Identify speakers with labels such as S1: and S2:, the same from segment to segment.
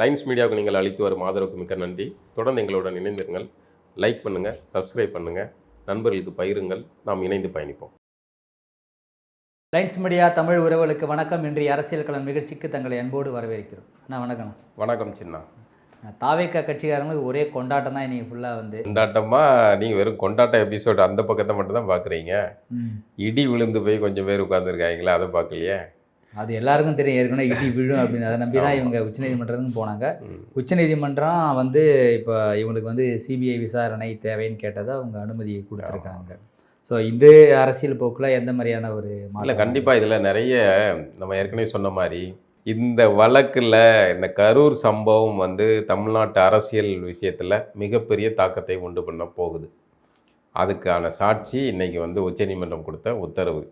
S1: Lines மீடியாவுக்கு நீங்கள் அளித்து வரும் ஆதரவுக்கு மிக்க நன்றி. தொடர்ந்து எங்களுடன் இணைந்திருங்கள். லைக் பண்ணுங்கள் சப்ஸ்கிரைப் பண்ணுங்கள் நண்பர்களுக்கு பகிருங்கள். நாம் இணைந்து பயணிப்போம்.
S2: லைன்ஸ் மீடியா தமிழ் உறவுகளுக்கு வணக்கம். இன்றைய அரசியல் களம் நிகழ்ச்சிக்கு தங்களை அன்போடு வரவேற்கிறோம். அண்ணா வணக்கம்.
S1: வணக்கம் சின்னா.
S2: தாவேக்கா கட்சிக்காரங்களுக்கு ஒரே கொண்டாட்டம் தான் இன்னைக்கு ஃபுல்லாக வந்து.
S1: கொண்டாட்டமா? நீங்கள் வெறும் கொண்டாட்ட எபிசோடு அந்த பக்கத்தை மட்டும் தான் பார்க்குறீங்க இடி விழுந்து போய் கொஞ்சம் பேர் உட்காந்துருக்காங்களா அதை பார்க்கலையே?
S2: அது எல்லாருக்கும் தெரியும். ஏற்கனவே இடி விழும் அப்படின்னு. அதை நம்பி தான் இவங்க உச்சநீதிமன்றத்துக்கு போனாங்க. உச்சநீதிமன்றம் வந்து இப்போ இவங்களுக்கு வந்து சிபிஐ விசாரணை தேவைன்னு கேட்டதை அவங்க அனுமதியை கொடுத்துருக்காங்க. ஸோ இந்த அரசியல் போக்கில் எந்த மாதிரியான ஒரு
S1: இல்லை? கண்டிப்பாக இதில் நிறைய நம்ம ஏற்கனவே சொன்ன மாதிரி இந்த வழக்கில் இந்த கரூர் சம்பவம் வந்து தமிழ்நாட்டு அரசியல் விஷயத்தில் மிகப்பெரிய தாக்கத்தை உண்டு பண்ண போகுது. அதுக்கான சாட்சி இன்னைக்கு வந்து உச்சநீதிமன்றம் கொடுத்த உத்தரவு.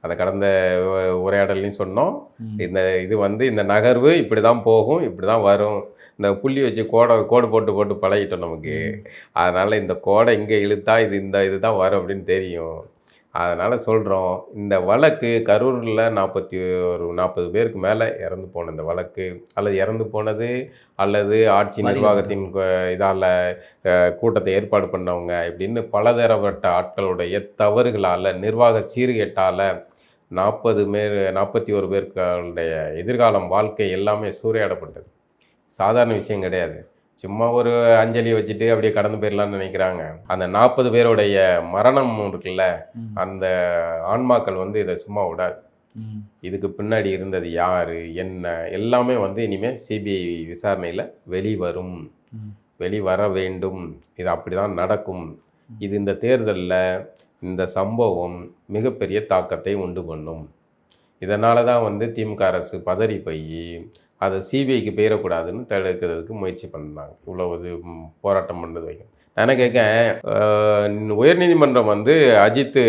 S1: அதை கடந்த உ- உரையாடல்லையும் சொன்னோம். இந்த இது வந்து இந்த நகர்வு இப்படி தான் போகும் இப்படி தான் வரும். இந்த புள்ளி வச்சு கோடை கோடு போட்டு போட்டு பழகிட்டோம் நமக்கு. அதனால் இந்த கோடை இங்கே இழுத்தா இது இந்த இதுதான் வரும் அப்படின்னு தெரியும். அதனால் சொல்கிறோம் இந்த வழக்கு கரூரில் நாற்பத்தி ஒரு நாற்பது பேருக்கு மேலே இறந்து போன இந்த வழக்கு அல்லது இறந்து போனது அல்லது ஆட்சி நிர்வாகத்தின் இதால் கூட்டத்தை ஏற்பாடு பண்ணவங்க இப்படின்னு பலதரப்பட்ட ஆட்களுடைய தவறுகளால் நிர்வாக சீர்கேட்டால் நாற்பது பேர் நாற்பத்தி ஒரு பேர்களுடைய எதிர்காலம் வாழ்க்கை எல்லாமே சூறையாடப்பட்டது. சாதாரண விஷயம் கிடையாது. சும்மா ஒரு அஞ்சலி வச்சுட்டு அப்படியே கடந்து போயிடலாம்னு நினைக்கிறாங்க. அந்த நாற்பது பேருடைய மரணம் இருக்குல்ல. அந்த ஆன்மாக்கள் வந்து இதை சும்மா விடாது. இதுக்கு பின்னாடி இருந்தது யார் என்ன எல்லாமே வந்து இனிமேல் சிபிஐ விசாரணையில் வெளிவரும். வெளிவர வேண்டும். இது அப்படி தான் நடக்கும் இது இந்த தேர்தலில் இந்த சம்பவம் மிகப்பெரிய தாக்கத்தை உண்டு பண்ணும். இதனால தான் வந்து திமுக அரசு பதறி போய் அதை சிபிஐக்கு போயிடக்கூடாதுன்னு தடுக்கிறதுக்கு முயற்சி பண்ணாங்க இவ்வளோ இது போராட்டம் பண்ணது வைக்கும் நான் கேட்கேன் உயர்நீதிமன்றம் வந்து அஜித்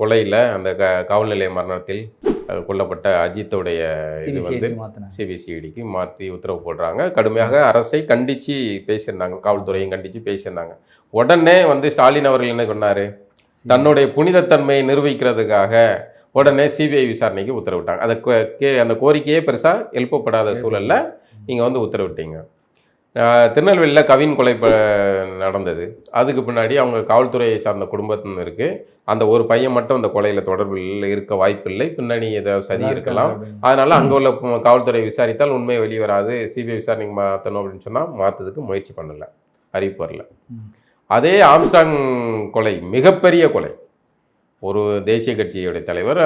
S1: கொலையில் அந்த க காவல் நிலைய மரணத்தில் கொல்லப்பட்ட அஜித்துடைய இது வந்து சிபிசிஐடிக்கு மாற்றி உத்தரவு போடுறாங்க. கடுமையாக அரசை கண்டித்து பேசியிருந்தாங்க காவல்துறையும் கண்டித்து பேசியிருந்தாங்க. உடனே வந்து ஸ்டாலின் அவர்கள் என்ன பண்ணாரு தன்னுடைய புனிதத்தன்மையை நிரூபிக்கிறதுக்காக உடனே சிபிஐ விசாரணைக்கு உத்தரவிட்டாங்க. அதை கோ- அந்த கோரிக்கையே பெருசாக எழுப்பப்படாத சூழல்ல நீங்கள் வந்து உத்தரவிட்டீங்க. திருநெல்வேலியில் கவின் கொலை நடந்தது. அதுக்கு பின்னாடி அவங்க காவல்துறையை சார்ந்த குடும்பத்தினருக்கு அந்த ஒரு பையன் மட்டும் அந்த கொலையில் தொடர்பில் இருக்க வாய்ப்பில்லை. பின்னாடி ஏதாவது சரி இருக்கலாம். அதனால அங்கே உள்ள காவல்துறை விசாரித்தால் உண்மை வெளியே வராது. சிபிஐ விசாரணைக்கு மாற்றணும் அப்படின்னு சொன்னால் மாற்றதுக்கு முயற்சி பண்ணல. அறிவிப்பு வரல. அதே ஆம்ஸ்டாங் கொலை மிகப்பெரிய கொலை. ஒரு தேசிய கட்சியுடைய தலைவர்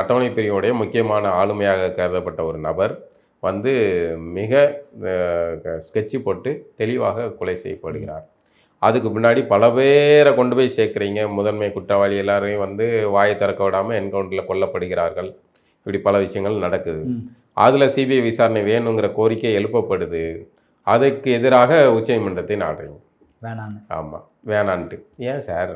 S1: அட்டவணை பிரிவுடைய முக்கியமான ஆளுமையாக கருதப்பட்ட ஒரு நபர் வந்து மிக ஸ்கெட்சு போட்டு தெளிவாக கொலை செய்யப்படுகிறார். அதுக்கு முன்னாடி பல பேரை கொண்டு போய் சேர்க்குறீங்க. முதன்மை குற்றவாளி எல்லாரையும் வந்து வாயை திறக்க விடாமல் என்கவுண்டரில் கொல்லப்படுகிறார்கள். இப்படி பல விஷயங்கள் நடக்குது. அதில் சிபிஐ விசாரணை வேணுங்கிற கோரிக்கை எழுப்பப்படுது. அதுக்கு எதிராக உச்சநீதிமன்றத்தை நாடுறீங்க
S2: வேணான்னு.
S1: ஆமாம் வேணான்ட்டு. ஏன் சார்?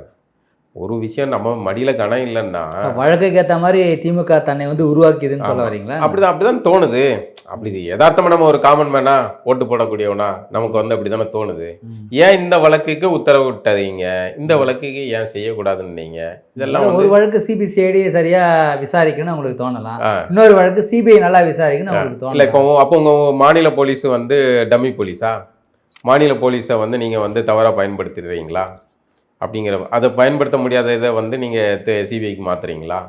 S1: ஒரு விஷயம் நம்ம மடியில் கணம் இல்லைன்னா
S2: வழக்குக்கு ஏற்ற மாதிரி திமுக தன்னை வந்து உருவாக்கியதுன்னு சொல்ல. வரீங்களா?
S1: அப்படிதான் அப்படிதான் தோணுது. அப்படி இது யதார்த்தமா நம்ம ஒரு காமன் மேனா ஓட்டு போடக்கூடியவனா நமக்கு வந்து அப்படிதானே தோணுது.
S2: ம்.
S1: ஏன் இந்த வழக்குக்கு உத்தரவு விட்டதீங்க இந்த வழக்குக்கு ஏன் செய்யக்கூடாதுன்னு நீங்க இதெல்லாம்
S2: ஒரு வழக்கு சிபிசிஐடி சரியா விசாரிக்கணும்னு உங்களுக்கு தோணலாம். இன்னொரு வழக்கு சிபிஐ நல்லா விசாரிக்கணும்னு உங்களுக்கு
S1: இல்லை இப்போ அப்போ உங்க மாநில போலீஸ் வந்து டம்மி போலீஸா? மாநில போலீஸை வந்து நீங்கள் வந்து தவறாக பயன்படுத்திடுறீங்களா அப்படிங்கிற அதை பயன்படுத்த முடியாத இதை வந்து நீங்கள் சிபிஐக்கு மாத்துறீங்களா?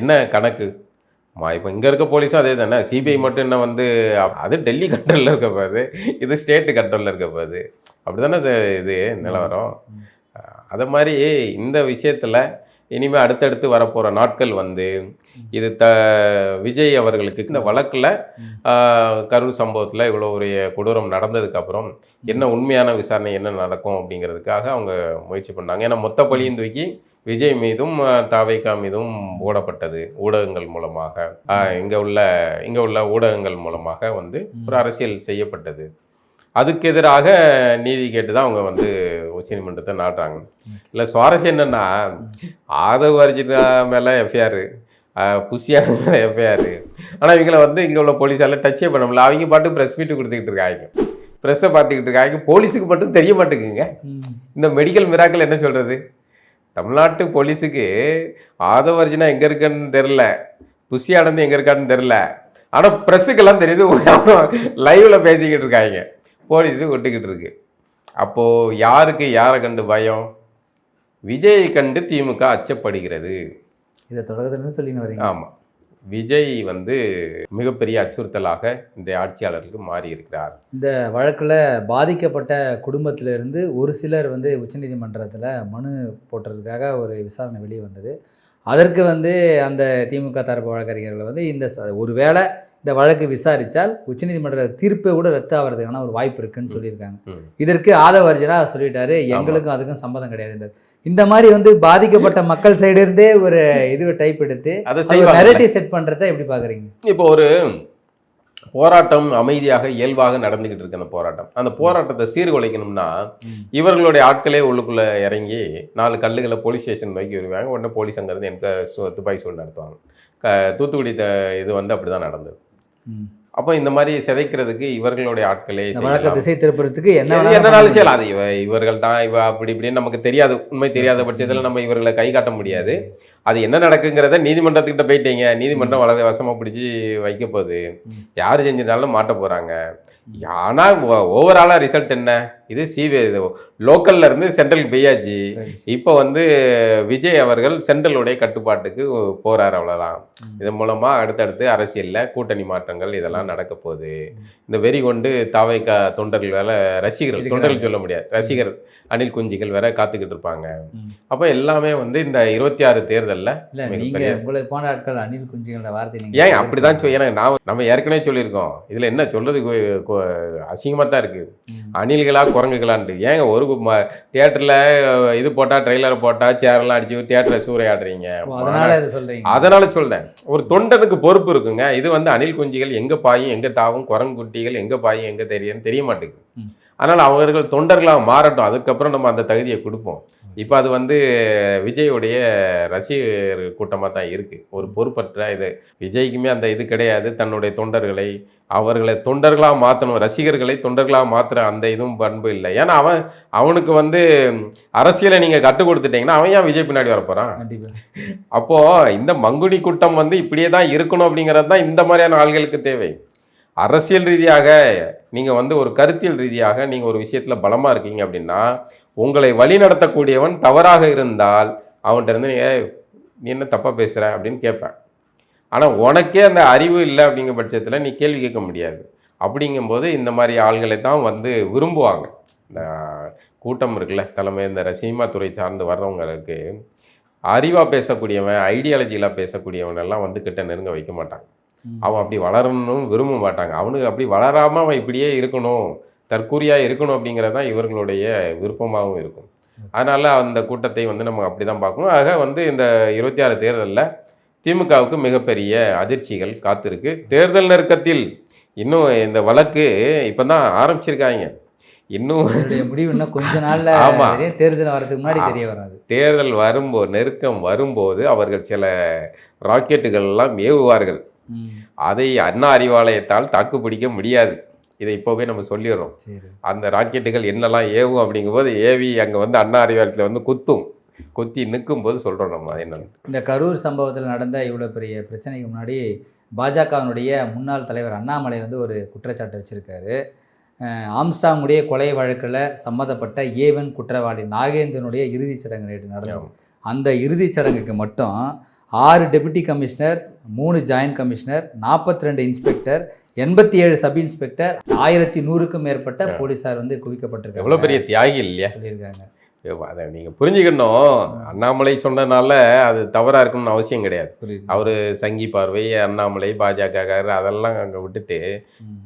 S1: என்ன கணக்கு? மா இப்போ இங்கே இருக்க போலீஸும் அதே தானே? சிபிஐ மட்டும் என்ன வந்து அது டெல்லி கண்ட்ரோலில் இருக்க போகுது இது ஸ்டேட்டு கண்ட்ரோலில் இருக்க போகுது. அப்படி தானே இது நிலவரம்? அதை மாதிரி இந்த விஷயத்தில் இனிமேல் அடுத்தடுத்து வரப்போகிற நாட்கள் வந்து இது த விஜய் அவர்களுக்கு இந்த வழக்கில் கரூர் சம்பவத்தில் இவ்வளோ ஒரு கொடூரம் நடந்ததுக்கப்புறம் என்ன உண்மையான விசாரணை என்ன நடக்கும் அப்படிங்கிறதுக்காக அவங்க முயற்சி பண்ணாங்க. ஏன்னா மொத்த பழியும் தூக்கி விஜய் மீதும் தாவைக்கா மீதும் ஓடப்பட்டது ஊடகங்கள் மூலமாக. இங்கே உள்ள இங்கே உள்ள ஊடகங்கள் மூலமாக வந்து ஒரு அரசியல் செய்யப்பட்டது. அதுக்கு எதிராக நீதி கேட்டு தான் அவங்க வந்து உச்சநீதிமன்றத்தை நாடுறாங்க இல்லை சுவாரஸ்யம் என்னென்னா ஆதவ அர்ஜுனா மேலே எஃப்ஐஆர் புஷியாக மேலே எஃப்ஐஆர் ஆனால் இவங்களை வந்து இங்கே உள்ள போலீஸால் டச்சே பண்ண முடியல. அவங்க பாட்டு ப்ரெஸ் மீட்டு கொடுத்துக்கிட்டு இருக்காங்க. ப்ரெஸ்ஸை பார்த்துக்கிட்டு இருக்காங்க. போலீஸுக்கு மட்டும் தெரிய மாட்டேங்குங்க இந்த மெடிக்கல் மிராக்கள் என்ன சொல்கிறது தமிழ்நாட்டு போலீஸுக்கு ஆதவ அர்ஜுனா எங்கே இருக்குன்னு தெரில புஷி ஆனந்த் எங்கே இருக்கான்னு தெரில ஆனால் ப்ரெஸ்ஸுக்கெல்லாம் தெரியுது. லைவில் பேசிக்கிட்டு இருக்காங்க. போலீஸு விட்டுக்கிட்டு இருக்கு அப்போது யாருக்கு யாரை கண்டு பயம்? விஜயை கண்டு திமுக அச்சப்படுகிறது.
S2: இதை தொடக்கத்துலேருந்து சொல்லின்னு வரீங்க.
S1: ஆமாம் விஜய் வந்து மிகப்பெரிய அச்சுறுத்தலாக இன்றைய ஆட்சியாளருக்கு மாறி இருக்கிறார்
S2: இந்த வழக்கில் பாதிக்கப்பட்ட குடும்பத்திலிருந்து ஒரு சிலர் வந்து உச்சநீதிமன்றத்தில் மனு போட்டுறதுக்காக ஒரு விசாரணை வெளியே வந்தது. அதற்கு வந்து அந்த திமுக தரப்பு வழக்கறிஞர்கள் வந்து இந்த ச- ஒருவேளை இந்த வழக்கு விசாரித்தால் உச்சநீதிமன்ற தீர்ப்பை கூட ரத்து ஆகிறதுக்கான ஒரு வாய்ப்பு இருக்குன்னு சொல்லியிருக்காங்க. இதற்கு ஆதவ அர்ஜுனா சொல்லிட்டாரு எங்களுக்கும் அதுக்கும் சம்மதம் கிடையாது இந்த மாதிரி வந்து பாதிக்கப்பட்ட மக்கள் சைடு இருந்தே ஒரு இது டைப் எடுத்து நெரேட்டிவ் செட் பண்றதை எப்படி பாக்குறீங்க?
S1: இப்போ ஒரு போராட்டம் அமைதியாக இயல்பாக நடந்துகிட்டு இருக்கு அந்த போராட்டம். அந்த போராட்டத்தை சீர்குலைக்கணும்னா. இவர்களுடைய ஆட்களே உள்ளுக்குள்ள இறங்கி நாலு கல்லுகளை போலீஸ் ஸ்டேஷன் நோக்கி வருவாங்க. உடனே போலீஸ் அங்கேருந்து எனக்கு துப்பாக்கி சூடு நடத்துவாங்க. க தூத்துக்குடி இது வந்து அப்படிதான் நடந்தது.
S2: ம்.
S1: அப்போ இந்த மாதிரி சிதைக்கிறதுக்கு இவர்களுடைய ஆட்களே.
S2: வழக்கை திசை திருப்புறதுக்கு என்ன பண்ணலாம்.
S1: செய்யலாம் அது இவ இவர்கள் தான் இவ அப்படி இப்படின்னு நமக்கு தெரியாது உண்மை தெரியாத பட்சத்தில் நம்ம இவர்களை கை காட்ட முடியாது அது என்ன நடக்குங்கிறத நீதிமன்றத்துக்கிட்ட போயிட்டீங்க. நீதிமன்றம் வலது வசமா பிடிச்சி வைக்க போகுது. யார் செஞ்சிருந்தாலும் மாட்ட போறாங்க. ஆனால் ஓவராலாக ரிசல்ட் என்ன? இது சிபிஐ லோக்கல்ல இருந்து சென்ட்ரலுக்கு பெய்யாச்சு. இப்போ வந்து விஜய் அவர்கள் சென்ட்ரலுடைய கட்டுப்பாட்டுக்கு போறார் அவ்வளவுதான்.
S2: ம்.
S1: இதன் மூலமா அடுத்தடுத்து அரசியல்ல கூட்டணி மாற்றங்கள் இதெல்லாம் நடக்க போகுது. இந்த வெறி கொண்டு தாவைக்கா தொண்டர்கள் வேற ரசிகர்கள். தொண்டர்கள் சொல்ல முடியாது. ரசிகர் அணில் குஞ்சிகள் வேற காத்துக்கிட்டு இருப்பாங்க. அப்போ எல்லாமே வந்து இந்த இருபத்தி ஆறு தேர்தல்ல
S2: இல்ல
S1: மிகப்பெரிய-
S2: நீங்க உங்களை போன ஆட்கள் அணில் குஞ்சுகள வார்த்தை நீங்க
S1: ஏன் ஏன்னா நான் நம்ம ஏற்கனவே சொல்லியிருக்கோம். இதுல என்ன சொல்றது அசிங்கமா தான் இருக்கு.
S2: ம்.
S1: அணில்களா குரங்குகளான்ட்டு. ஏங்க ஒரு தியேட்டர்ல இது போட்டா ட்ரெய்லர் போட்டா சேரெல்லாம் அடிச்சு தியேட்டரை சூறையாடுறீங்க.
S2: அதனால இதை சொல்றீங்க.
S1: அதனால சொல்றேன். ஒரு தொண்டனுக்கு பொறுப்பு இருக்குங்க. இது வந்து அணில் குஞ்சுகள் எங்க பாயும் எங்க தாவும் குரங்குட்டிகள் எங்க பாயும் எங்க தெரியும் தெரிய மாட்டேங்குது. அதனால அவர்கள் தொண்டர்களாக மாறட்டும். அதுக்கப்புறம் நம்ம அந்த தகுதியை கொடுப்போம். இப்போ அது வந்து விஜயுடைய ரசிகர் கூட்டமாக தான் இருக்கு. ஒரு பொறுப்பற்ற இது. விஜய்க்குமே அந்த இது கிடையாது. தன்னுடைய தொண்டர்களை அவர்களை தொண்டர்களாக மாற்றணும் ரசிகர்களை தொண்டர்களாக மாற்றுற அந்த இதுவும் பண்பு இல்லை. ஏன்னா அவன் அவனுக்கு வந்து அரசியலை நீங்கள் கற்றுக் கொடுத்துட்டீங்கன்னா அவன் ஏன் விஜய் பின்னாடி வரப் போறான்?
S2: கண்டிப்பா.
S1: அப்போ இந்த மங்குனி கூட்டம் வந்து இப்படியே தான் இருக்கணும் அப்படிங்கிறது தான் இந்த மாதிரியான ஆள்களுக்கு தேவை. அரசியல் ரீதியாக நீங்கள் வந்து ஒரு கருத்தியல் ரீதியாக நீங்கள் ஒரு விஷயத்தில் பலமாக இருக்கீங்க அப்படின்னா உங்களை வழி நடத்தக்கூடியவன் தவறாக இருந்தால் அவன்கிட்ட இருந்து நீ நீ என்ன தப்பாக பேசுகிற அப்படின்னு கேட்பேன். ஆனால் உனக்கே அந்த அறிவு இல்லை அப்படிங்கிற பட்சத்தில் நீ கேள்வி கேட்க முடியாது. அப்படிங்கும்போது இந்த மாதிரி ஆள்களை தான் வந்து விரும்புவாங்க. இந்த கூட்டம் இருக்குல்ல தலைமை இந்த ரசிமா துறை சார்ந்து வர்றவங்களுக்கு அறிவாக பேசக்கூடியவன் ஐடியாலஜியில் பேசக்கூடியவனெல்லாம் வந்து கிட்ட நெருங்க வைக்க மாட்டாங்க. அவன் அப்படி வளரணும்னு விரும்ப மாட்டாங்க. அவனுக்கு அப்படி வளராமல் அவன் இப்படியே இருக்கணும் தற்கூரியாக இருக்கணும் அப்படிங்கிறது தான் இவர்களுடைய விருப்பமாகவும் இருக்கும். அதனால் அந்த கூட்டத்தை வந்து நம்ம அப்படி தான் பார்க்கணும். ஆக வந்து இந்த இருபத்தி ஆறு தேர்தலில் திமுகவுக்கு மிகப்பெரிய அதிர்ச்சிகள் காத்திருக்கு. தேர்தல் நெருக்கத்தில் இன்னும் இந்த வழக்கு இப்போ தான் ஆரம்பிச்சிருக்காங்க. இன்னும்
S2: முடிவு இன்னும் கொஞ்ச நாள்ல
S1: ஆமா.
S2: நிறைய தேர்தல் வரதுக்கு முன்னாடி தெரிய வராது.
S1: தேர்தல் வரும்போது நெருக்கம் வரும்போது அவர்கள் சில ராக்கெட்டுகள் எல்லாம் ஏவுவார்கள். அதை அண்ணா அறிவாலயத்தால் தாக்குப்பிடிக்க முடியாது. இதை இப்போவே நம்ம சொல்லிடுறோம்.
S2: சரி.
S1: அந்த ராக்கெட்டுகள் என்னெல்லாம் ஏவும் அப்படிங்கும்போது ஏவி அங்கே வந்து அண்ணா அறிவாலயத்தில் வந்து குத்தும். குத்தி நிற்கும் போது சொல்கிறோம் நம்ம என்னன்னு.
S2: இந்த கரூர் சம்பவத்தில் நடந்த இவ்வளோ பெரிய பிரச்சனைக்கு முன்னாடி பாஜகவினுடைய முன்னாள் தலைவர் அண்ணாமலை வந்து ஒரு குற்றச்சாட்டு வச்சிருக்காரு. ஆம்ஸ்டாங்குடைய கொலை வழக்கில் சம்மந்தப்பட்ட ஏவன் குற்றவாளி நாகேந்திரனுடைய இறுதிச் சடங்கு நேற்று நடந்தது.
S1: ஆமா.
S2: அந்த இறுதிச் சடங்குக்கு மட்டும் ஆறு டெபுட்டி கமிஷனர் மூணு ஜாயின்ட் கமிஷனர் நாற்பத்தி ரெண்டு இன்ஸ்பெக்டர் எண்பத்தி ஏழு சப் இன்ஸ்பெக்டர் ஆயிரத்தி நூறுக்கும் மேற்பட்ட போலீசார் வந்து குவிக்கப்பட்டிருக்காங்க.
S1: எவ்வளோ பெரிய தியாகி இல்லையா?
S2: சொல்லியிருக்காங்க.
S1: அதை நீங்கள் புரிஞ்சுக்கணும். அண்ணாமலை சொன்னனால அது தவறாக இருக்கணும்னு அவசியம் கிடையாது. அவர் சங்கி பார்வை அண்ணாமலை பாஜகக்காரர் அதெல்லாம் அங்கே விட்டுட்டு.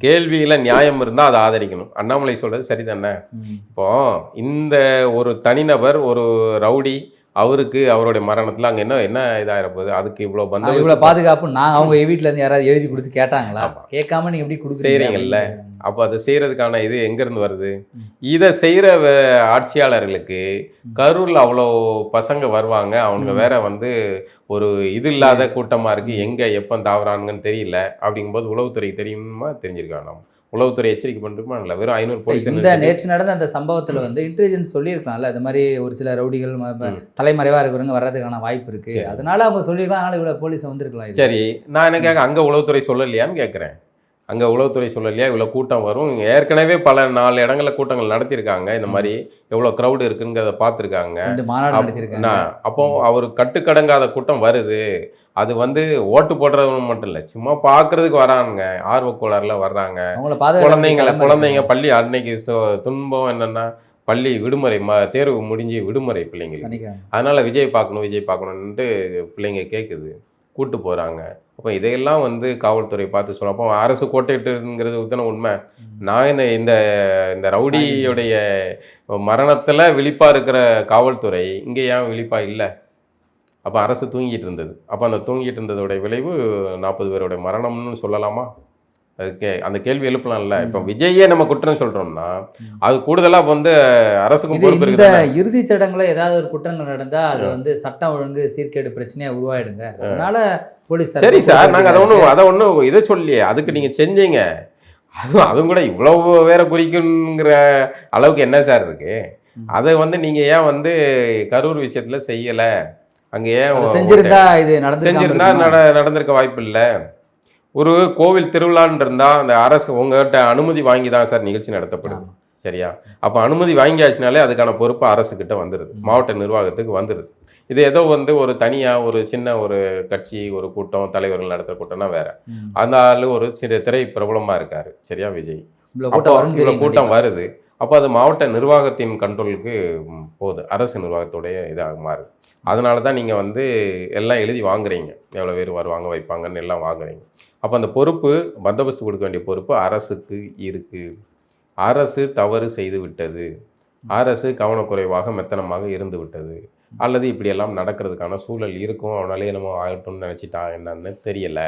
S1: கேள்வியில் நியாயம் இருந்தால் அதை ஆதரிக்கணும். அண்ணாமலை சொல்கிறது சரிதானே. இப்போ இந்த ஒரு தனிநபர் ஒரு ரவுடி அவருக்கு அவருடைய மரணத்தில் அங்கே என்ன என்ன இதாகிற போகுது? அதுக்கு இவ்வளோ
S2: அது
S1: பந்தோபஸ்து
S2: இவ்வளவு பாதுகாப்பு நான் அவங்க வீட்ல இருந்து யாராவது எழுதி கொடுத்து கேட்டாங்களா. கேட்காம நீங்க எப்படி
S1: செய்றீங்கல்ல.
S2: அப்படின்னு
S1: அப்போ அதை செய்கிறதுக்கான இது எங்கேருந்து வருது. இதை செய்கிற ஆட்சியாளர்களுக்கு கரூரில் அவ்வளோ பசங்க வருவாங்க. அவங்க. வேற வந்து ஒரு இது இல்லாத கூட்டமாக இருக்குது எங்கே எப்போ தாவறானுங்கன்னு தெரியல. அப்படிங்கும்போது உளவுத்துறைக்கு தெரியுமா? தெரிஞ்சிருக்காங்க நம்ம? உளவுத்துறை எச்சரிக்கை பண்ணிருக்குமா இல்லை வெறும் ஐநூறு போலீஸ்
S2: இந்த நேற்று நடந்த அந்த சம்பவத்துல வந்து இன்டெலிஜென்ஸ் சொல்லியிருக்கலாம்ல இந்த மாதிரி ஒரு சில ரவுடிகள் ம- ம-
S1: ம்.
S2: தலைமறைவா இருக்கிறவங்க வர்றதுக்கான வாய்ப்பு இருக்கு
S1: சரி.
S2: அதனால அவங்க சொல்லியிருக்கலாம் அதனால இவ்வளவு போலீஸ் வந்திருக்கலாம்.
S1: சரி நான் என்ன கேட்க அங்கே உளவுத்துறை சொல்லலையான்னு கேட்குறேன் அங்கே உளவுத்துறை சொல்லலையா இவ்வளோ கூட்டம் வரும்? ஏற்கனவே பல நாலு இடங்களில் கூட்டங்கள் நடத்தியிருக்காங்க. இந்த மாதிரி எவ்வளோ க்ரௌடு இருக்குங்கிறத பார்த்துருக்காங்க. அப்போ அவர் கட்டுக்கடங்காத கூட்டம் வருது. அது வந்து ஓட்டு போடுறது மட்டும் இல்லை சும்மா பார்க்கறதுக்கு வரானுங்க. ஆர்வ கோளாறுல வர்றாங்க குழந்தைங்கள குழந்தைங்க. பள்ளி அன்னைக்கு துன்பம் என்னன்னா பள்ளி விடுமுறை ம தேர்வு முடிஞ்சு விடுமுறை பிள்ளைங்களுக்கு. அதனால விஜய் பார்க்கணும் விஜய் பார்க்கணுன்ட்டு பிள்ளைங்க கேட்குது கூட்டு போகிறாங்க அப்போ இதையெல்லாம் வந்து காவல்துறை பார்த்து சொல்லும் அப்போ அரசு கோட்டைட்டுங்கிறது தானே உண்மை. நான் இந்த இந்த இந்த ரவுடியுடைய மரணத்தில் விழிப்பா இருக்கிற காவல்துறை இங்கே ஏன் விழிப்பா இல்லை? அப்போ அரசு தூங்கிட்டு இருந்தது. அப்போ அந்த தூங்கிட்டு இருந்ததோட விளைவு நாற்பது பேரோட மரணம்னு சொல்லலாமா? அதுக்கு அந்த கேள்வி எழுப்பலாம்ல. இப்போ விஜயே நம்ம குற்றம் சொல்றோம்னா அது கூடுதலாக வந்து அரசுக்கும் பொறுப்பு
S2: இந்த இறுதிச் சடங்குல ஏதாவது ஒரு குற்றங்கள் நடந்தா அது வந்து சட்டம் ஒழுங்கு சீர்கேடு பிரச்சனையா உருவாயிடுங்க. அதனால போலீஸ்
S1: சரி சார் நாங்கள் அதை ஒன்றும் அதை ஒன்றும் இதை சொல்லியே அதுக்கு நீங்கள் செஞ்சீங்க. அதுவும் அதுவும் கூட இவ்வளவு வேற குறிக்குங்கிற அளவுக்கு என்ன சார் இருக்கு. அதை வந்து நீங்கள் ஏன் வந்து கரூர் விஷயத்தில் செய்யலை? அங்கே ஏன்
S2: செஞ்சிருந்தா இது
S1: செஞ்சிருந்தா நட நடந்திருக்க வாய்ப்பு இல்லை. ஒரு கோவில் திருவிழான்னு இருந்தால் அந்த அரசு உங்ககிட்ட அனுமதி வாங்கி தான் சார் நிகழ்ச்சி நடத்தப்படுது. சரியா? அப்போ அனுமதி வாங்கியாச்சுனாலே அதுக்கான பொறுப்பு அரசுக்கிட்ட வந்துடுது மாவட்ட நிர்வாகத்துக்கு வந்துடுது இது ஏதோ வந்து ஒரு தனியாக ஒரு சின்ன ஒரு கட்சி ஒரு கூட்டம் தலைவர்கள் நடத்துகிற கூட்டம்னா வேற. அந்த ஆளு ஒரு சிறு திரை பிரபலமாக இருக்காரு. சரியா விஜய்? இவ்வளோ கூட்டம் வருது. அப்போ அது மாவட்ட நிர்வாகத்தின் கண்ட்ரோலுக்கு போகுது. அரசு நிர்வாகத்துடைய இதாக மாறுது. அதனால தான் நீங்கள் வந்து எல்லாம் எழுதி வாங்குறீங்க. எவ்வளோ பேர் வருவாங்க வைப்பாங்கன்னு எல்லாம் வாங்குறீங்க. அப்போ அந்த பொறுப்பு பந்தோபஸ்து கொடுக்க வேண்டிய பொறுப்பு அரசுக்கு இருக்குது அரசு தவறு செய்து விட்டது. அரசு கவனக்குறைவாக மெத்தனமாக இருந்து விட்டது. அல்லது இப்படியெல்லாம் நடக்கிறதுக்கான சூழல் இருக்கும். அவனாலே நம்ம ஆகட்டும்னு நினச்சிட்டா என்னன்னு தெரியல.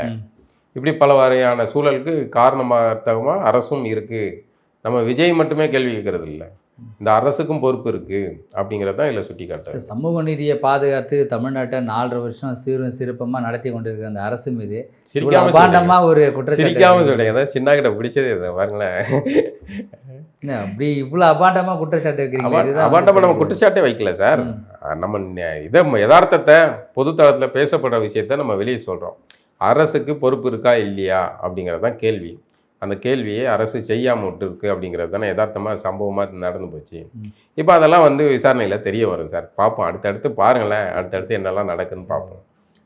S1: இப்படி பல வகையான சூழலுக்கு காரணமாக அரசும் இருக்குது நம்ம விஜய் மட்டுமே கேள்வி கேட்கறது இல்லை இந்த அரசுக்கும் பொறுப்பு இருக்குது அப்படிங்கிறது தான் இதில் சுட்டி காட்டுறது
S2: சமூக நீதியை பாதுகாத்து தமிழ்நாட்டை நாலரை வருஷம் சீரும் சிறப்பமா நடத்தி கொண்டிருக்கிற அந்த அரசு மீது
S1: சிரிக்காம
S2: ஒரு. குற்றச்சாட்டு.
S1: சொல்றீங்க. அதான் சின்ன கிட்ட பிடிச்சது இதை பாருங்களேன்.
S2: என்ன, அப்படி இவ்வளவு அபாண்டமா குற்றச்சாட்டு வைக்கிறீங்க?
S1: அபா-
S2: இதுதான்
S1: அபாண்டமா நம்ம குற்றச்சாட்டே வைக்கல சார். நம்ம இதை யதார்த்தத்தை பொதுத்தளத்தில் பேசப்படுற விஷயத்த நம்ம வெளியே சொல்கிறோம் அரசுக்கு பொறுப்பு இருக்கா இல்லையா அப்படிங்கிறது தான் கேள்வி. அந்த கேள்வியை அரசு செய்யாமல் விட்டு இருக்கு அப்படிங்கிறது தானே யதார்த்தமாக சம்பவமாக நடந்து போச்சு. இப்போ அதெல்லாம் வந்து விசாரணையில் தெரிய வரும் சார். பார்ப்போம். அடுத்தடுத்து பாருங்களேன். அடுத்தடுத்து என்னெல்லாம் நடக்குன்னு பார்ப்போம்.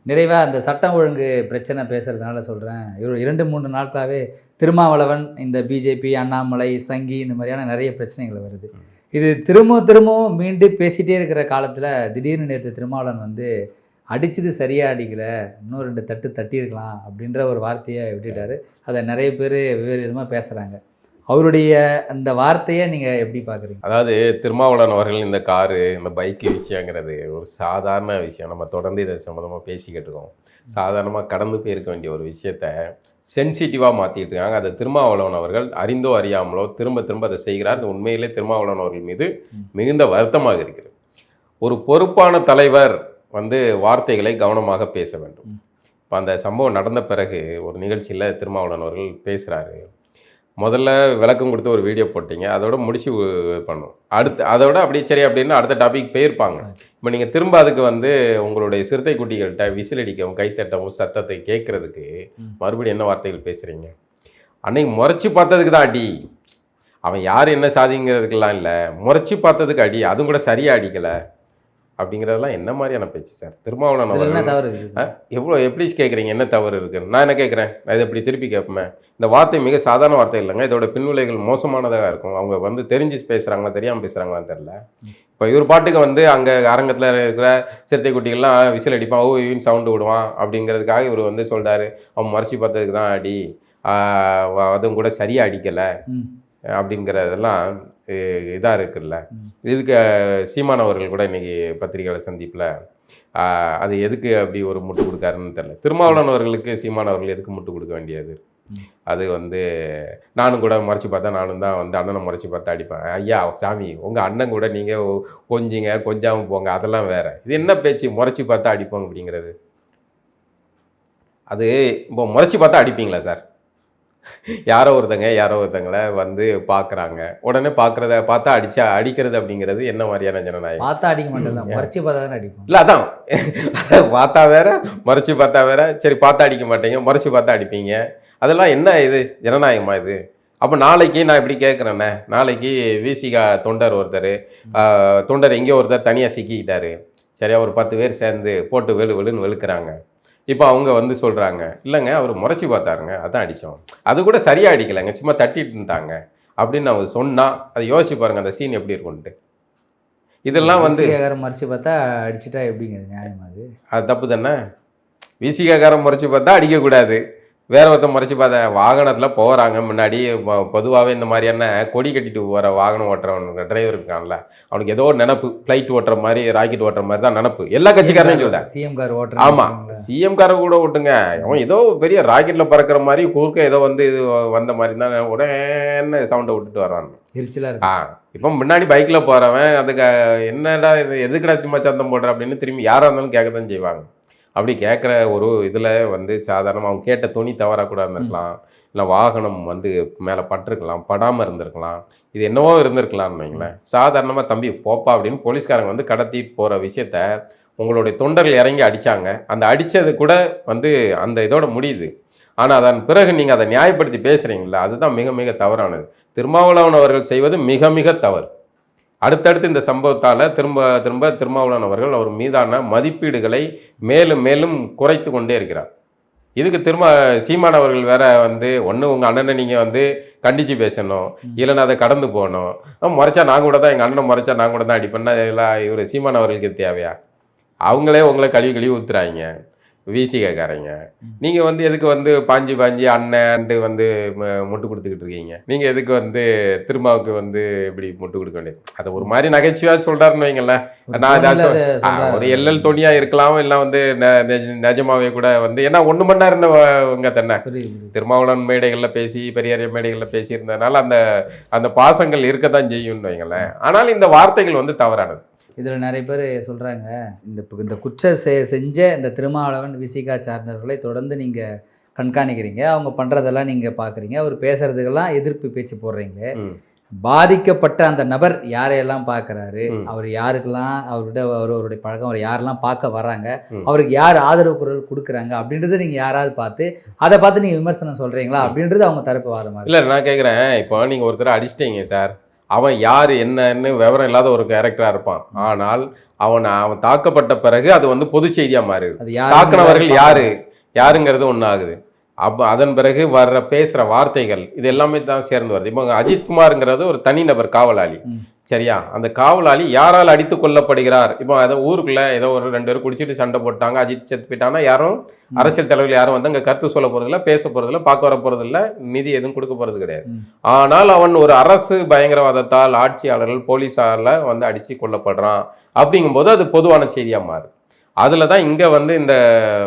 S2: நிறைவா அந்த சட்டம் ஒழுங்கு பிரச்சனை பேசுறதுனால சொல்றேன். இரு- இரண்டு மூன்று நாட்களாவே திருமாவளவன் இந்த பிஜேபி அண்ணாமலை சங்கி இந்த மாதிரியான நிறைய பிரச்சனைகள் வருது. இது திரும்ப திரும்பவும் மீண்டும் பேசிட்டே இருக்கிற காலத்துல திடீர்னு நேற்று திருமாவளவன் வந்து அடிச்சது சரியாக அடிக்கல இன்னும் ரெண்டு தட்டு தட்டியிருக்கலாம் அப்படின்ற ஒரு வார்த்தையை விட்டுட்டாரு. அதை நிறைய பேர் வெவ்வேறு விதமாக பேசுகிறாங்க அவருடைய அந்த வார்த்தையை நீங்கள் எப்படி பார்க்குறீங்க
S1: அதாவது திருமாவளவன் அவர்கள் இந்த காரு இந்த பைக்கு விஷயங்கிறது ஒரு சாதாரண விஷயம். நம்ம தொடர்ந்து இதை சம்மந்தமாக பேசிக்கிட்டு இருக்கோம். சாதாரணமாக கடந்து போயிருக்க வேண்டிய ஒரு விஷயத்த சென்சிட்டிவாக மாற்றிட்டு இருக்காங்க. அதை திருமாவளவன் அவர்கள் அறிந்தோ அறியாமலோ திரும்ப திரும்ப அதை செய்கிறார். உண்மையிலே திருமாவளவன் அவர்கள் மீது மிகுந்த வருத்தமாக இருக்கிறது. ஒரு பொறுப்பான தலைவர் வந்து வார்த்தைகளை கவனமாக பேச வேண்டும். இப்போ அந்த சம்பவம் நடந்த பிறகு ஒரு நிகழ்ச்சியில் திருமாவளவன் அவர்கள் பேசுகிறாரு முதல்ல விளக்கம் கொடுத்து ஒரு வீடியோ போட்டீங்க. அதோட முடிச்சு பண்ணும். அடுத்து அதோட அப்படியே சரி அப்படின்னு அடுத்த டாபிக் போயிருப்பாங்க. இப்போ நீங்கள் திரும்ப அதுக்கு வந்து உங்களுடைய சிறுத்தை குட்டிகள்கிட்ட விசில் அடிக்கவும் கைத்தட்டவும் சத்தத்தை கேட்கறதுக்கு. மறுபடியும் என்ன வார்த்தைகள் பேசுகிறீங்க அன்னைக்கு முறைச்சி பார்த்ததுக்கு தான் அடி. அவன் யார் என்ன சாதிங்கிறதுக்கெல்லாம் இல்லை. முறைச்சி பார்த்ததுக்கு அடி. அதுவும் கூட சரியாக அடிக்கலை. அப்படிங்கிறதெல்லாம் என்ன மாதிரியான பேச்சு சார்? திருமாவளவன்
S2: இதுல என்ன தவறு
S1: எவ்வளோ எப்படி கேட்குறீங்க? என்ன தவறு இருக்குன்னு நான் என்ன கேட்குறேன்? நான் இதை இப்படி திருப்பி கேட்பேன் இந்த வார்த்தை மிக சாதாரண வார்த்தை இல்லைங்க. இதோட பின்விளைகள் மோசமானதாக இருக்கும். அவங்க வந்து தெரிஞ்சு பேசுகிறாங்களா தெரியாமல் பேசுகிறாங்களான்னு தெரில இப்போ இவர் பாட்டுக்கு வந்து அங்கே அரங்கத்தில் இருக்கிற சிறுத்தை குட்டிகள்லாம் விசில் அடிப்பான் ஓ இவன் சவுண்டு விடுவான் அப்படிங்கிறதுக்காக இவர் வந்து சொல்கிறாரு அவன் மறைச்சி பார்த்ததுக்கு தான் அடி. அதுவும் கூட சரியாக அடிக்கலை. அப்படிங்கிறதெல்லாம் இதாக இருக்குல்ல. இதுக்கு சீமான் அவர்கள் கூட இன்னைக்கு பத்திரிகையாளர் சந்திப்பில் அது எதுக்கு அப்படி ஒரு முட்டு கொடுக்காருன்னு தெரியல. திருமாவளவன் அவர்களுக்கு சீமான் அவர்கள் எதுக்கு முட்டு கொடுக்க வேண்டியது. அது வந்து நானும் கூட முறைச்சி பார்த்தா நானும் தான் வந்து அண்ணனை முறைச்சி பார்த்தா அடிப்பேன். ஐயா சாமி உங்கள் அண்ணன் கூட நீங்கள் கொஞ்சிங்க கொஞ்சாமல் போங்க அதெல்லாம் வேற. இது என்ன பேச்சு முறைச்சி பார்த்தா அடிப்போம் அப்படிங்கிறது? அது இப்போ முறைச்சி பார்த்தா அடிப்பீங்களா சார்? யாரோ ஒருத்தங்க யாரோ ஒருத்தங்களை வந்து பார்க்குறாங்க உடனே பார்க்குறத பார்த்தா அடிச்சா அடிக்கிறது அப்படிங்கிறது என்ன மாதிரியான ஜனநாயகம்?
S2: பார்த்தா அடிக்க மாட்டேன்ல மறைச்சு பார்த்தா தானே அடிப்போம்.
S1: இல்லை அதான். பார்த்தா வேற மறைச்சு பார்த்தா வேற சரி பார்த்தா அடிக்க மாட்டீங்க மறைச்சு பார்த்தா அடிப்பீங்க. அதெல்லாம் என்ன இது? ஜனநாயகமா இது? அப்போ நாளைக்கு நான் இப்படி கேட்குறேன்னே நாளைக்கு விசிகா தொண்டர் ஒருத்தர் ஆஹ், தொண்டர் எங்கேயோ ஒருத்தர் தனியாக சிக்கிக்கிட்டாரு. சரியா ஒரு பத்து பேர் சேர்ந்து போட்டு வெளு வெளுன்னு வெளுக்கிறாங்க. இப்போ அவங்க வந்து சொல்கிறாங்க இல்லைங்க அவர் முறைச்சி பார்த்தாருங்க அதான் அடித்தோம் அது கூட சரியாக அடிக்கலைங்க சும்மா தட்டிட்டு இருந்தாங்க அப்படின்னு அவங்க சொன்னால் அதை யோசிச்சு பாருங்க அந்த சீன் எப்படி இருக்கும்ட்டு இதெல்லாம் வந்து
S2: மறைச்சு பார்த்தா அடிச்சிட்டா எப்படிங்க அது நியாயமா அது?
S1: அது தப்பு தானே? விசிகாக்காரன் முறைச்சி பார்த்தா அடிக்கக்கூடாது. வேற ஒருத்தன் முறைச்சி பார்த்தா வாகனத்தில் போகிறாங்க முன்னாடி பொதுவாகவே இந்த மாதிரியான கொடி கட்டிட்டு போகிற வாகனம் ஓட்டுறவனுக்கு டிரைவர் இருக்கான்ல அவனுக்கு ஏதோ ஒரு நினப்பு ஃப்ளைட் ஓட்டுற மாதிரி ராக்கெட் ஓட்டுற மாதிரி தான் நினப்பு. எல்லா கட்சிக்காரனையும் சொல்லுதேன்
S2: சிஎம் கார் ஓட்டுற
S1: ஆமா சிஎம் கார கூட விட்டுங்க அவன் ஏதோ பெரிய ராக்கெட்ல பறக்கிற மாதிரி குறுக்க ஏதோ வந்து இது வந்த மாதிரி தான் உடனே சவுண்டை விட்டுட்டு வரான்
S2: எரிச்சலா இருக்கு.
S1: ஆ இப்போ முன்னாடி பைக்கில் போகிறவன் அதுக்கு என்னடா இது எதுக்குடா சும்மா சத்தம் போடுற அப்படின்னு திரும்பி யாராக இருந்தாலும் கேட்க தான் செய்வாங்க. அப்படி கேட்குற ஒரு இதில் வந்து சாதாரணமாக அவங்க கேட்ட துணி தவறாக கூட இருந்திருக்கலாம். இல்லை வாகனம் வந்து மேலே பட்டிருக்கலாம் படாமல் இருந்திருக்கலாம். இது என்னவோ இருந்திருக்கலாம்னு வைங்களேன். சாதாரணமாக தம்பி போப்பா அப்படின்னு போலீஸ்காரங்க வந்து கடத்தி போகிற விஷயத்த உங்களுடைய தொண்டர்கள் இறங்கி அடித்தாங்க அந்த அடித்தது கூட வந்து அந்த இதோட முடியுது. ஆனால் அதன் பிறகு நீங்கள் அதை நியாயப்படுத்தி பேசுகிறீங்களா அதுதான் மிக மிக தவறானது. திருமாவளவன் அவர்கள் செய்வது மிக மிக தவறு. அடுத்தடுத்து இந்த சம்பவத்தால் திரும்ப திரும்ப திருமாவளவன் அவர்கள் அவர் மீதான மதிப்பீடுகளை மேலும் மேலும் குறைத்து கொண்டே இருக்கிறார். இதுக்கு திரும்ப சீமான் அவர்கள் வேற வந்து ஒன்று உங்கள் அண்ணனை நீங்கள் வந்து கண்டித்து பேசணும். இல்லைன்னா அதை கடந்து போகணும். முறைச்சா நான் கூட தான் எங்கள் அண்ணனை முறைச்சா நான் கூட தான் அடிப்பேன்னா இதெல்லாம் இவர் சீமான் அவர்களுக்கு தேவையா? அவங்களே உங்களை கழுவி கழுவி ஊத்துறாங்க. விசிகக்காரங்க நீங்கள் வந்து எதுக்கு வந்து பாஞ்சி பாஞ்சி அண்ணன்ட்டு வந்து முட்டு கொடுத்துக்கிட்டு இருக்கீங்க? நீங்கள் எதுக்கு வந்து திருமாவுக்கு வந்து இப்படி முட்டு கொடுக்க வேண்டியது? அதை ஒரு மாதிரி நகைச்சுவையாக சொல்கிறாருன்னு வைங்களேன். நான் ஏதாச்சும். ஒரு எல்எல் தொனியா இருக்கலாம் இல்லை வந்து நிஜமாவே கூட வந்து ஏன்னா ஒன்று மணி நேரம் இருந்தவங்க தானே திருமாவளவன் மேடைகளில் பேசி பெரியார் மேடைகளில் பேசியிருந்ததுனால அந்த அந்த பாசங்கள் இருக்கத்தான் செய்யும்னு வைங்களேன். ஆனால் இந்த வார்த்தைகள் வந்து தவறானது.
S2: இதில் நிறைய பேர் சொல்கிறாங்க இந்த இந்த குற்ற செ செஞ்ச இந்த திருமாவளவன் விசிகா சார்ந்தவர்களை தொடர்ந்து நீங்கள் கண்காணிக்கிறீங்க அவங்க பண்ணுறதெல்லாம் நீங்கள் பார்க்குறீங்க அவர் பேசுறதுக்கெல்லாம் எதிர்ப்பு பேச்சு போடுறீங்களே. பாதிக்கப்பட்ட அந்த நபர் யாரையெல்லாம் பார்க்குறாரு. அவர் யாருக்கெல்லாம் அவர்கிட்ட அவர் அவருடைய பழக்கம் அவர் யாரெல்லாம் பார்க்க வராங்க. அவருக்கு யார் ஆதரவு குரல் கொடுக்குறாங்க அப்படின்றத நீங்கள் யாராவது பார்த்து அதை பார்த்து நீங்கள் விமர்சனம் சொல்கிறீங்களா அப்படின்றது அவங்க தரப்பு வாதமாக
S1: இல்லை நான் கேட்குறேன் இப்போ நீங்கள் ஒருத்தர் அடிச்சிட்டீங்க சார் அவன் யார் என்னன்னு விவரம் இல்லாத ஒரு கேரக்டராக இருப்பான். ஆனால் அவன் அவன் தாக்கப்பட்ட பிறகு அது வந்து பொது செய்தியாக
S2: யார்
S1: தாக்குனவர்கள் யாரு? யாருங்கிறது ஒன்று ஆகுது அப்போ அதன் பிறகு வர்ற பேசுகிற வார்த்தைகள் இது எல்லாமே தான் சேர்ந்து வருது. இப்போ அஜித்குமாருங்கிறது ஒரு தனிநபர் காவலாளி. சரியா? அந்த காவலாளி யாரால் அடித்து கொல்லப்படுகிறார்? இப்போ அதை ஊருக்குள்ள ஏதோ ஒரு ரெண்டு பேரும் குடிச்சிட்டு சண்டை போட்டாங்க அஜித் செத்து போயிட்டாங்கன்னா யாரும் அரசியல் தலைவர்கள் யாரும் வந்து அங்கே கருத்து சொல்ல போறதில்ல பேச போறதில்ல பார்க்க வர போறதில்ல நிதி எதுவும் கொடுக்க போறது கிடையாது. ஆனால் அவன் ஒரு அரசு பயங்கரவாதத்தால் ஆட்சியாளர்கள் போலீஸால வந்து அடிச்சு கொல்லப்படுறான். அப்படிங்கும்போது அது பொதுவான செய்தியா மாறுது. அதுல தான் இங்க வந்து இந்த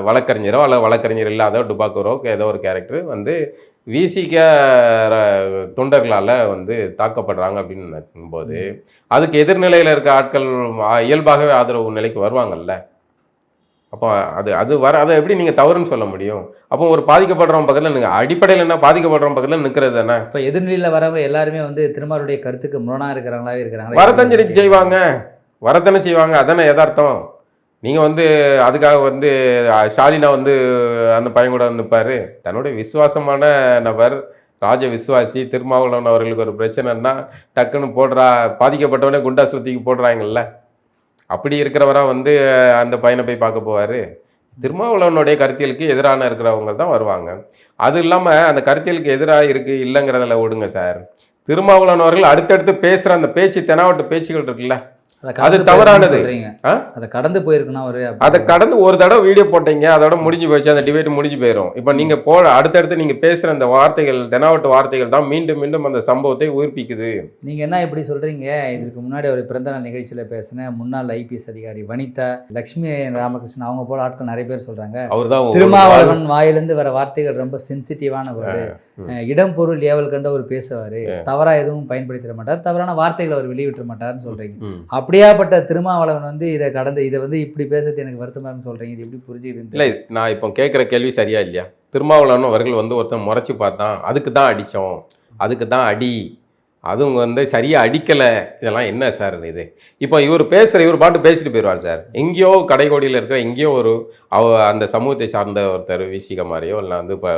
S1: வழக்கறிஞரோ அல்லது வழக்கறிஞர் இல்லாத டுபாக்கூரோ ஏதோ ஒரு கேரக்டர் வந்து விசிக தொண்டர்களால வந்து தாக்கப்படுறாங்க அப்படின்னு போது அதுக்கு எதிர்நிலையில இருக்க ஆட்கள் இயல்பாகவே ஆதரவு நிலைக்கு வருவாங்கல்ல. அப்போ அது அது வர அதை எப்படி நீங்கள் தவறுன்னு சொல்ல முடியும்? அப்போ ஒரு பாதிக்கப்படுறவன் பக்கத்தில் நீங்கள் அடிப்படையில் என்ன பாதிக்கப்படுறவன் பக்கத்தில் நிற்கிறது தானே?
S2: இப்போ எதிர்நிலையில் வரவங்க எல்லாருமே வந்து திருமாருடைய கருத்துக்கு முரணாக இருக்கிறவங்களாவே இருக்கிறாங்க
S1: வரத்தஞ்சரி செய்வாங்க. வரத்தானே செய்வாங்க. அதானே யதார்த்தம். நீங்கள் வந்து அதுக்காக வந்து ஸ்டாலினா வந்து அந்த பையன் கூட வந்துப்பார் தன்னுடைய விசுவாசமான நபர் ராஜ விசுவாசி திருமாவளவன் அவர்களுக்கு ஒரு பிரச்சனைன்னா டக்குன்னு போடுறா பாதிக்கப்பட்டவனே குண்டாசுல தூக்கி போடுறாங்கல்ல. அப்படி இருக்கிறவராக வந்து அந்த பையனை போய் பார்க்க போவார். திருமாவளவனுடைய கருத்தியலுக்கு எதிரான இருக்கிறவங்க தான் வருவாங்க. அது இல்லாமல் அந்த கருத்தியலுக்கு எதிராக இருக்குது இல்லைங்கிறதில் விடுங்க சார். திருமாவளவன் அவர்கள் அடுத்தடுத்து பேசுகிற அந்த பேச்சு தெனாவட்டு பேச்சுகள் இருக்குல்ல
S2: அதை
S1: தவறானது.
S2: அதை கடந்து போயிருக்குன்னா ஒரு
S1: அதை கடந்து ஒரு தடவை வீடியோ போட்டீங்க அதோட முடிஞ்சு போச்சு அந்த டிபேட் முடிஞ்சு போயிடும் இப்போ நீங்க போட அடுத்தடுத்து நீங்க பேசுற அந்த வார்த்தைகள் தெனாவட்டு வார்த்தைகள் தான் மீண்டும் மீண்டும் அந்த சம்பவத்தை உயிர்ப்பிக்குது
S2: நீங்க என்ன இப்படி சொல்றீங்க? இதுக்கு முன்னாடி ஒரு பிறந்த நாள் நிகழ்ச்சியில பேசின முன்னாள் ஐபிஎஸ் அதிகாரி வனிதா லக்ஷ்மி ராமகிருஷ்ணன் அவங்க போல ஆட்கள் நிறைய பேர் சொல்றாங்க.
S1: அவர் தான்
S2: திருமாவளவன் வாயிலிருந்து வர வார்த்தைகள் ரொம்ப சென்சிட்டிவான வேர்டு இடம் பொருள் ஏவல் கண்டு அவர் பேசுவாரு. தவறா எதுவும் பயன்படுத்திட மாட்டார். தவறான வார்த்தைகளை அவர் வெளியிட்ட மாட்டார்னு சொல்றீங்க. அப்படி அப்படியாப்பட்ட திருமாவளவன் வந்து இதை கடந்து இதை வந்து இப்படி பேசுறது எனக்கு வருத்தமா இருக்குன்னு சொல்றீங்க. இது எப்படி புரிஞ்சுக்குதுன்னு
S1: இல்லை நான் இப்போ கேட்குற கேள்வி சரியா இல்லையா? திருமாவளவன் அவர்கள் வந்து ஒருத்தன் முறைச்சி பார்த்தான் அதுக்கு தான் அடித்தோம் அதுக்கு தான் அடி அதுவும் வந்து சரியாக அடிக்கலை. இதெல்லாம் என்ன சார் இது? இப்போ இவர் பேசுகிற இவர் பாட்டு பேசிட்டு போயிடுவார் சார். எங்கேயோ கடைக்கோடியில் இருக்கிற எங்கேயோ ஒரு அவ அந்த சமூகத்தை சார்ந்த ஒருத்தர் விசிக மாதிரியோ இல்லை வந்து இப்போ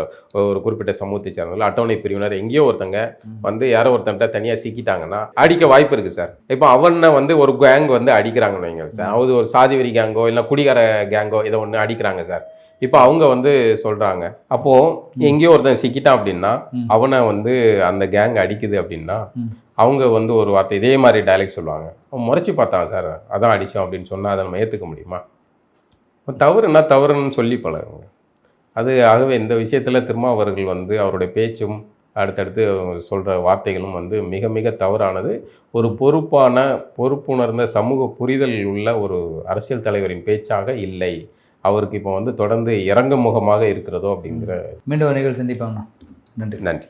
S1: ஒரு குறிப்பிட்ட சமூகத்தை சார்ந்தவங்களோ அட்டவணை பிரிவினர் எங்கேயோ ஒருத்தங்க வந்து யாரோ ஒருத்தன்ட்ட தனியாக சிக்கிட்டாங்கன்னா அடிக்க வாய்ப்பு இருக்குது சார். இப்போ அவனை வந்து ஒரு கேங் வந்து அடிக்கிறாங்கன்னு வைங்க சார். அது ஒரு சாதி வெறி கேங்கோ இல்லை குடிகார கேங்கோ இதை ஒன்று அடிக்கிறாங்க சார். இப்போ அவங்க வந்து சொல்கிறாங்க அப்போது எங்கேயோ ஒருத்தன் சிக்கிட்டான் அப்படின்னா. அவனை வந்து அந்த கேங் அடிக்குது அப்படின்னா. அவங்க வந்து ஒரு வார்த்தை இதே மாதிரி டைலாக் சொல்லுவாங்க. அவன் முறைச்சி பார்த்தான் சார் அதான் அடித்தோம் அப்படின்னு சொன்னால் அதை நம்ம ஏற்றுக்க முடியுமா? தவறுனா தவறுன்னு சொல்லி பழகுங்க. அது ஆகவே இந்த விஷயத்தில் திருமாவர்கள் வந்து அவருடைய பேச்சும் அடுத்தடுத்து சொல்கிற வார்த்தைகளும் வந்து மிக மிக தவறானது. ஒரு பொறுப்பான பொறுப்புணர்ந்த சமூக புரிதல் உள்ள ஒரு அரசியல் தலைவரின் பேச்சாக இல்லை. அவருக்கு இப்போ வந்து தொடர்ந்து இறங்கு முகமாக இருக்கிறதோ அப்படிங்கிற
S2: மீண்டும் நிகழ்ச்சி சந்திப்பாங்கண்ணா நன்றி.
S1: நன்றி.